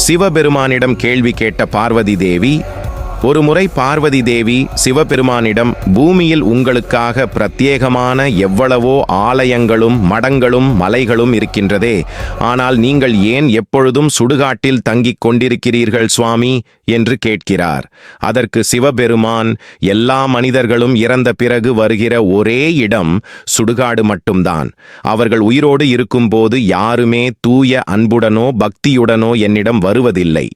சிவபெருமானிடம் கேள்வி கேட்ட பார்வதி தேவி ஒருமுறை பார்வதி தேவி சிவபெருமானிடம் பூமியில் உங்களுக்காக பிரத்யேகமான எவ்வளவோ ஆலயங்களும் மடங்களும் மலைகளும் இருக்கின்றதே. ஆனால் நீங்கள் ஏன் எப்பொழுதும் சுடுகாட்டில் தங்கிக் கொண்டிருக்கிறீர்கள் சுவாமி? என்று கேட்கிறார். அதற்கு சிவபெருமான் எல்லா மனிதர்களும் இறந்த பிறகு வருகிற ஒரே இடம் சுடுகாடு மட்டும்தான். அவர்கள் உயிரோடு இருக்கும்போது யாருமே தூய அன்புடனோ பக்தியுடனோ என்னிடம் வருவதில்லை.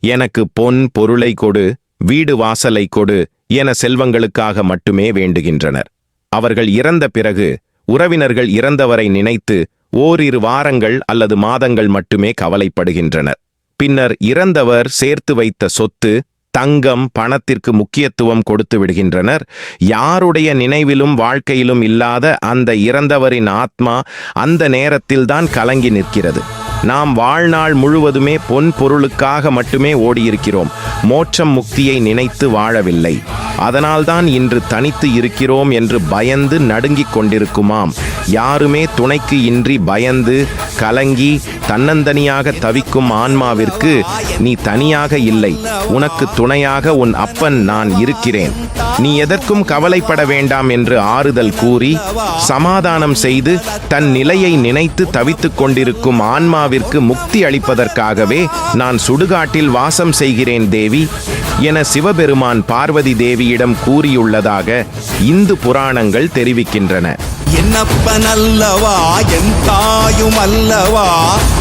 எனக்கு பொன் பொருளை கொடு. வீடு வாசலை கொடு என செல்வங்களுக்காக மட்டுமே வேண்டுகின்றனர். அவர்கள் இறந்த பிறகு உறவினர்கள் இறந்தவரை நினைத்து ஓரிரு வாரங்கள் அல்லது மாதங்கள் மட்டுமே கவலைப்படுகின்றனர். பின்னர் இறந்தவர் சேர்த்து வைத்த சொத்து தங்கம் பணத்திற்கு முக்கியத்துவம் கொடுத்து விடுகின்றனர். யாருடைய நினைவிலும் வாழ்க்கையிலும் இல்லாத அந்த இறந்தவரின் ஆத்மா அந்த நேரத்தில்தான் கலங்கி நிற்கிறது. நாம் வாழ்நாள் முழுவதுமே பொன் பொருளுக்காக மட்டுமே ஓடியிருக்கிறோம். மோட்சம் முக்தியை நினைத்து வாழவில்லை. அதனால்தான் இன்று தனித்து இருக்கிறோம் என்று பயந்து நடுங்கிக் கொண்டிருக்குமாம். யாருமே துணைக்கு இன்றி பயந்து கலங்கி தன்னந்தனியாக தவிக்கும் ஆன்மாவிற்கு நீ தனியாக இல்லை. உனக்கு துணையாக உன் அப்பன் நான் இருக்கிறேன். நீ எதற்கும் கவலைப்பட வேண்டாம் என்று ஆறுதல் கூறி சமாதானம் செய்து தன் நிலையை நினைத்து தவித்துக் கொண்டிருக்கும் ஆன்மாவிற்கு முக்தி அளிப்பதற்காகவே நான் சுடுகாட்டில் வாசம் செய்கிறேன் தேவி என சிவபெருமான் பார்வதி தேவியிடம் கூறியுள்ளதாக இந்து புராணங்கள் தெரிவிக்கின்றன. என்னப்பன் அல்லவா என் தாயும் அல்லவா?